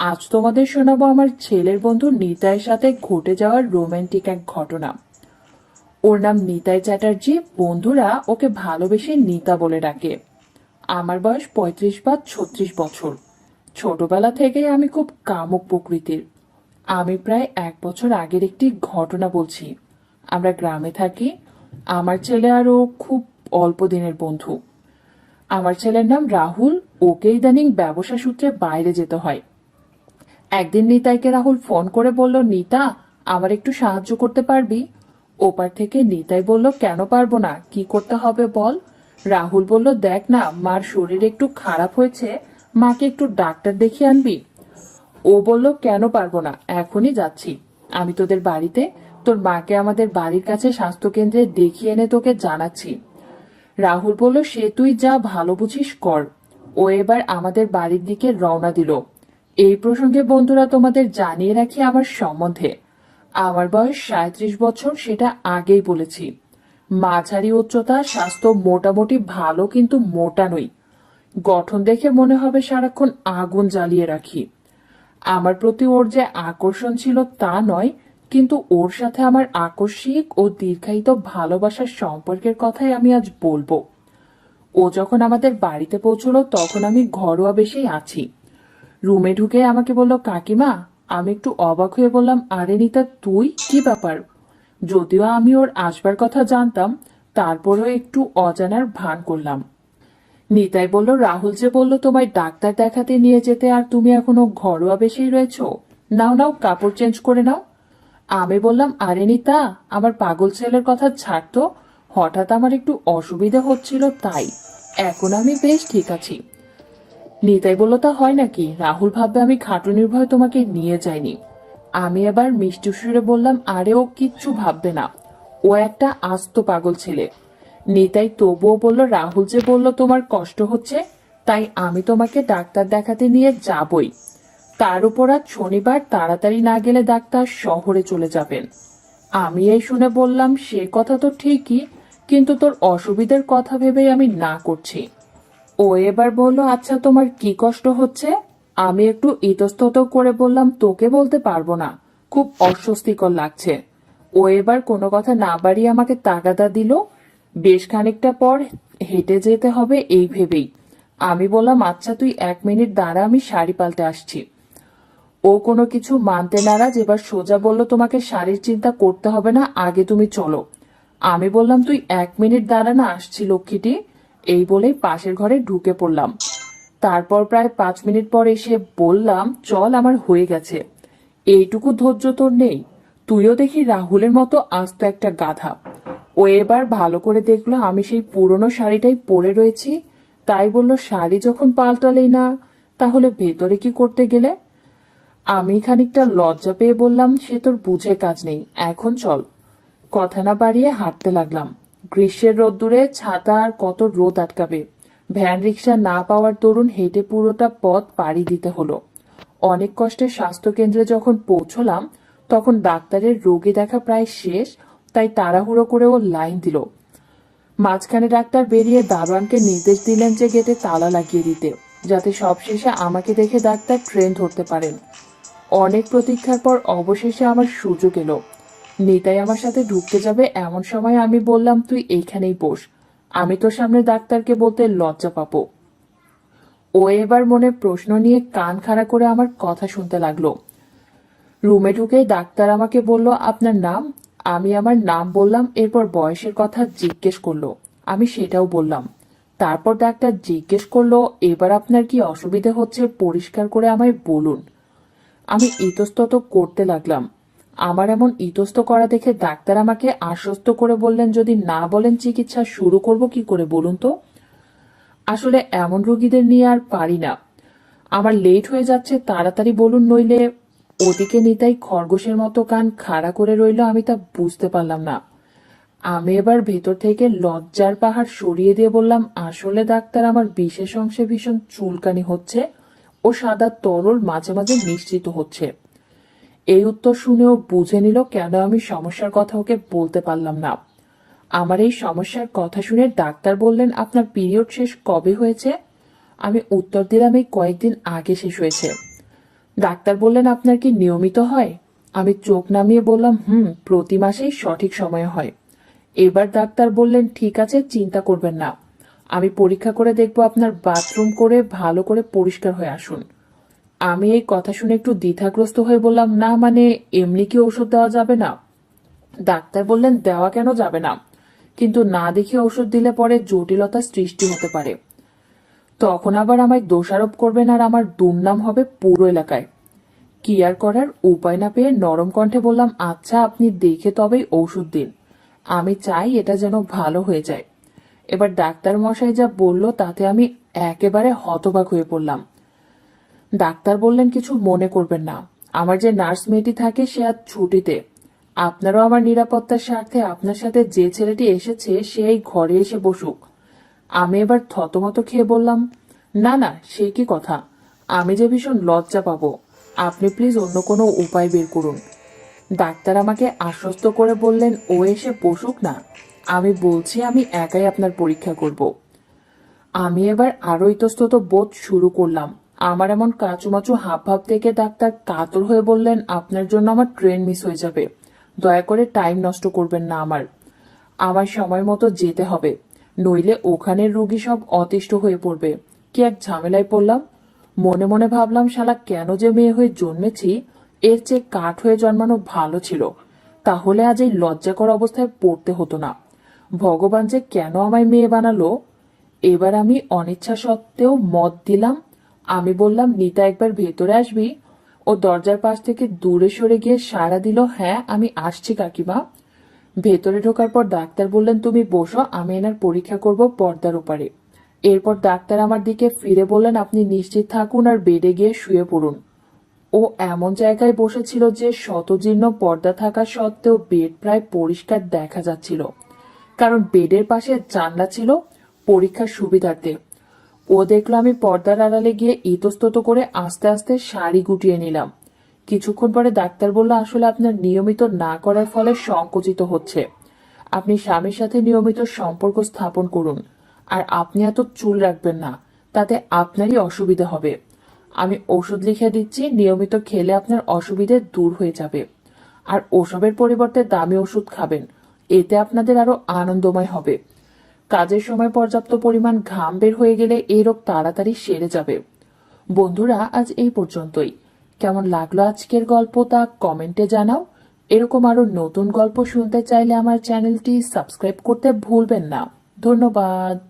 আজ তোমাদের শোনাবো আমার ছেলের বন্ধু নিতাইয়ের সাথে ঘটে যাওয়ার রোম্যান্টিক এক ঘটনা। ওর নাম নিতাই চ্যাটার্জি, বন্ধুরা ওকে ভালোবেসে নিতা বলে ডাকে। আমার বয়স পঁয়ত্রিশ বা ছত্রিশ বছর। ছোটবেলা থেকেই আমি খুব কামুক প্রকৃতির। আমি প্রায় এক বছর আগের একটি ঘটনা বলছি। আমরা গ্রামে থাকি। আমার ছেলে আর ও খুব অল্প দিনের বন্ধু। আমার ছেলের নাম রাহুল। ওকে ইদানিং ব্যবসা সূত্রে বাইরে যেতে হয়। একদিন নিতাইকে রাহুল ফোন করে বলল, নিতা, আমার একটু সাহায্য করতে পারবি? ওপার থেকে নিতাই বলল, কেন পারব না? কি করতে হবে বল? রাহুল বলল, দেখ না, মার শরীর একটু খারাপ হয়েছে, মাকে একটু ডাক্তার দেখিয়ে আনবি। ও বলল, কেন পারব না? এখনই যাচ্ছি। আমি তোদের বাড়িতে, তোর মাকে আমাদের বাড়ির কাছে স্বাস্থ্যকেন্দ্রে দেখিয়ে এনে তোকে জানাচ্ছি। রাহুল বলল, সে তুই যা ভালো বুঝিস কর। ও এবার আমাদের বাড়ির দিকে রওনা দিল। এই প্রসঙ্গে বন্ধুরা তোমাদের জানিয়ে রাখি আমার সম্বন্ধে। আমার বয়স সাঁত্রিশ বছর, সেটা আগেই বলেছি। মাঝারি উচ্চতা, স্বাস্থ্য মোটামুটি ভালো, কিন্তু মোটা নই। গঠন দেখে মনে হবে সারাক্ষণ আগুন জ্বালিয়ে রাখি। আমার প্রতি ওর যে আকর্ষণ ছিল তা নয়, কিন্তু ওর সাথে আমার আকস্মিক ও দীর্ঘায়িত ভালোবাসার সম্পর্কের কথাই আমি আজ বলব। ও যখন আমাদের বাড়িতে পৌঁছলো, তখন আমি ঘরোয়া বেশেই আছি। রুমে ঢুকে আমাকে বলল, কাকিমা, আমি একটু অবাক হয়ে বললাম, আরে নিতা তুই কি ব্যাপার? যদিও আমি ওর আসবার কথা জানতাম, তারপরেও একটু অজানার ভান করলাম। নিতাই বলল, রাহুল যে বলল তোমায় ডাক্তার দেখাতে নিয়ে যেতে, আর তুমি এখনও ঘরোয়া বেশেই রয়েছ, নাও নাও, কাপড় চেঞ্জ করে নাও। আমি বললাম, আরে নিতা আমার পাগল ছেলের কথা ছাড়তো, হঠাৎ আমার একটু অসুবিধা হচ্ছিল তাই, এখন আমি বেশ ঠিক আছি। নিতাই বলল, তা হয় নাকি? রাহুল ভাববে আমি খাটুনির ভয় তোমাকে নিয়ে যাইনি। আমি এবার মিষ্টি সুরে বললাম, আরে ও কিচ্ছু ভাববে না। ও একটা আস্ত পাগল ছেলে। নিতাই তবুও বলল, রাহুল যে বলল তোমার কষ্ট হচ্ছে, তাই আমি তোমাকে ডাক্তার দেখাতে নিয়ে যাবই। তার উপর আজ শনিবার তাড়াতাড়ি না গেলে ডাক্তার শহরে চলে যাবেন। আমি এই শুনে বললাম, সে কথা তো ঠিকই, কিন্তু তোর অসুবিধার কথা ভেবেই আমি না করছি। ও এবার বলল আচ্ছা তোমার কি কষ্ট হচ্ছে? আমি একটু ইতস্তত করে বললাম, তোকে বলতে পারব না। খুব অস্বস্তিকর লাগছে। ও এবার কোনো কথা না বাড়িয়ে আমাকে তাগাদা দিল। বেশ খানিকটা পর হেঁটে যেতে হবে এই ভেবেই। আমি বললাম আচ্ছা তুই এক মিনিট দাঁড়া, আমি শাড়ি পাল্টে আসছি। ও কোনো কিছু মানতে নারাজ, এবার সোজা বলল, তোমাকে শাড়ির চিন্তা করতে হবে না, আগে তুমি চলো। আমি বললাম, তুই এক মিনিট দাঁড়া না, আসছি লক্ষ্মীটি। এই বলেই পাশের ঘরে ঢুকে পড়লাম। তারপর প্রায় পাঁচ মিনিট পর এসে বললাম, চল, আমার হয়ে গেছে। এইটুকু ধৈর্য তোর নেই। তুইও দেখি রাহুলের মতো আস্ত একটা গাধা। ও এবার ভালো করে দেখল আমি সেই পুরনো শাড়িটাই পরে রয়েছি। তাই বলল, শাড়ি যখন পাল্টালেই না, তাহলে ভেতরে কি করতে গেলে? আমি খানিকটা লজ্জা পেয়ে বললাম, সে তোর বুঝে কাজ নেই। এখন চল। কথা না বাড়িয়ে হাঁটতে লাগলাম। গ্রীষ্মের রোদ্দুরে ছাতা আর কত রোদ আটকাবে। ভ্যান রিক্সা না পাওয়ার দরুন হেঁটে পুরোটা পথ পাড়ি দিতে হলো। অনেক কষ্টে স্বাস্থ্যকেন্দ্রে যখন পৌঁছলাম, তখন ডাক্তারের রোগী দেখা প্রায় শেষ, তাই তাড়াহুড়ো করে ও লাইন দিল। মাঝখানে ডাক্তার বেরিয়ে দারোয়ানকে নির্দেশ দিলেন যে গেটে তালা লাগিয়ে দিতে, যাতে সবশেষে আমাকে দেখে ডাক্তার ট্রেন ধরতে পারেন। অনেক প্রতীক্ষার পর অবশেষে আমার সুযোগ এলো। নিতাই আমার সাথে ঢুকতে যাবে এমন সময় আমি বললাম, তুই এইখানেই বস। আমি তোর সামনে ডাক্তারকে বলতে লজ্জা পাবো। ও এবার মনে প্রশ্ন নিয়ে কান খাড়া করে আমার কথা শুনতে লাগল। রুমে ঢুকে ডাক্তার আমাকে বলল, আপনার নাম? আমি আমার নাম বললাম, এরপর বয়সের কথা জিজ্ঞেস করল। আমি সেটাও বললাম। তারপর ডাক্তার জিজ্ঞেস করল, এবার আপনার কি অসুবিধা হচ্ছে? পরিষ্কার করে আমায় বলুন। আমি ইতস্তত করতে লাগলাম। আমার এমন ইতস্ত করা দেখে ডাক্তার আমাকে আশ্বস্ত করে বললেন, যদি না বলেন চিকিৎসা শুরু করব কি করে বলুন তো? আসলে এমন রোগীদের নিয়ে আর পারি না। আমার লেট হয়ে যাচ্ছে, তাড়াতাড়ি বলুন, নইলে ওদিকে নিতাই খরগোশের মতো কান খাড়া করে রইল, আমি তা বুঝতে পারলাম না। আমি এবার ভেতর থেকে লজ্জার পাহাড় সরিয়ে দিয়ে বললাম, আসলে ডাক্তার, আমার বিশেষ অংশে ভীষণ চুলকানি হচ্ছে ও সাদা তরল মাঝে মাঝে নিশ্চিত হচ্ছে। এই উত্তর শুনেও বুঝে নিল কেন আমি সমস্যার কথা ওকে বলতে পারলাম না। আমার এই সমস্যার কথা শুনে ডাক্তার বললেন, আপনার পিরিয়ড শেষ কবে হয়েছে? আমি উত্তর দিলাম, এই কয়েকদিন আগে শেষ হয়েছে। ডাক্তার বললেন, আপনার কি নিয়মিত হয়? আমি চোখ নামিয়ে বললাম, হুম, প্রতি মাসেই সঠিক সময়ে হয়। এবার ডাক্তার বললেন, ঠিক আছে, চিন্তা করবেন না। আমি পরীক্ষা করে দেখব আপনার বাথরুম করে ভালো করে পরিষ্কার হয়ে আসুন। আমি এই কথা শুনে একটু দ্বিধাগ্রস্ত হয়ে বললাম, না মানে এমনি কি ওষুধ দেওয়া যাবে না? ডাক্তার বললেন, দেওয়া কেন যাবে না? কিন্তু না দেখে ওষুধ দিলে পরে জটিলতার সৃষ্টি হতে পারে। তখন আবার আমায় দোষারোপ করবেন আর আমার দুর্নাম হবে পুরো এলাকায়। কি আর করার? উপায় না পেয়ে নরম কণ্ঠে বললাম আচ্ছা আপনি দেখে তবেই ওষুধ দিন। আমি চাই এটা যেন ভালো হয়ে যায়। এবার ডাক্তার মশাই যা বলল, তাতে আমি একেবারে হতবাক হয়ে পড়লাম। ডাক্তার বললেন কিছু মনে করবেন না। আমার যে নার্স মেয়েটি থাকে, সে আজ ছুটিতে। আপনারও আমার নিরাপত্তার স্বার্থে আপনার সাথে যে ছেলেটি এসেছে, সে এই ঘরে এসে বসুক। আমি এবার থতমত খেয়ে বললাম, না না, সে কি কথা? আমি যে ভীষণ লজ্জা পাবো। আপনি প্লিজ অন্য কোনো উপায় বের করুন। ডাক্তার আমাকে আশ্বস্ত করে বললেন, ও এসে বসুক না। আমি বলছি, আমি একাই আপনার পরীক্ষা করব। আমি এবার আরও ইতস্তত বোধ শুরু করলাম। আমার এমন কাঁচুমাচু হাব ভাব থেকে ডাক্তার কাতর হয়ে বললেন, আপনার জন্য আমার ট্রেন মিস হয়ে যাবে। দয়া করে টাইম নষ্ট করবেন না আমার। আমার সময় মতো যেতে হবে। নইলে ওখানের রুগী সব অতিষ্ঠ হয়ে পড়বে। কি এক ঝামেলায় পড়লাম? মনে মনে ভাবলাম, শালা কেন যে মেয়ে হয়ে জন্মেছি, এর চেয়ে কাঠ হয়ে জন্মানো ভালো ছিল। তাহলে আজ এই লজ্জাকর অবস্থায় পড়তে হতো না। ভগবান যে কেন আমায় মেয়ে বানালো, এবার আমি অনিচ্ছা সত্ত্বেও মত দিলাম আমি বললাম, নিতা, একবার ভেতরে আসবি। ও দরজার পাশ থেকে দূরে সরে গিয়ে সাড়া দিল হ্যাঁ আমি আসছি, কাকিমা। ভেতরে ঢোকার পর ডাক্তার বললেন, তুমি বসো, আমি এনার পরীক্ষা করব পর্দার উপরে এরপর ডাক্তার আমার দিকে ফিরে বললেন, আপনি নিশ্চিত থাকুন আর বেডে গিয়ে শুয়ে পড়ুন। ও এমন জায়গায় বসেছিল যে শতজীর্ণ পর্দা থাকা সত্ত্বেও বেড প্রায় পরিষ্কার দেখা যাচ্ছিল। কারণ বেডের পাশে জানলা ছিল পরীক্ষার সুবিধার্থে। ও দেখল আমি পর্দার আড়ালে গিয়ে ইতস্তত করে আস্তে আস্তে শাড়ি গুটিয়ে নিলাম। কিছুক্ষণ পরে ডাক্তার বলল, আসলে আপনার নিয়মিত না করার ফলে সংকুচিত হচ্ছে। আপনি স্বামীর সাথে নিয়মিত সম্পর্ক স্থাপন করুন। আর আপনি এত চুল রাখবেন না, তাতে আপনারই অসুবিধা হবে। আমি ওষুধ লিখে দিচ্ছি, নিয়মিত খেলে আপনার অসুবিধে দূর হয়ে যাবে। আর ওসবের পরিবর্তে দামি ওষুধ খাবেন, এতে আপনাদের আরও আনন্দময় হবে। কাজের সময় পর্যাপ্ত পরিমাণ ঘাম বের হয়ে গেলে এই রোগ তাড়াতাড়ি সেরে যাবে। বন্ধুরা, আজ এই পর্যন্তই। কেমন লাগল আজকের গল্প তা কমেন্টে জানাও। এরকম আরও নতুন গল্প শুনতে চাইলে আমার চ্যানেলটি সাবস্ক্রাইব করতে ভুলবেন না। ধন্যবাদ।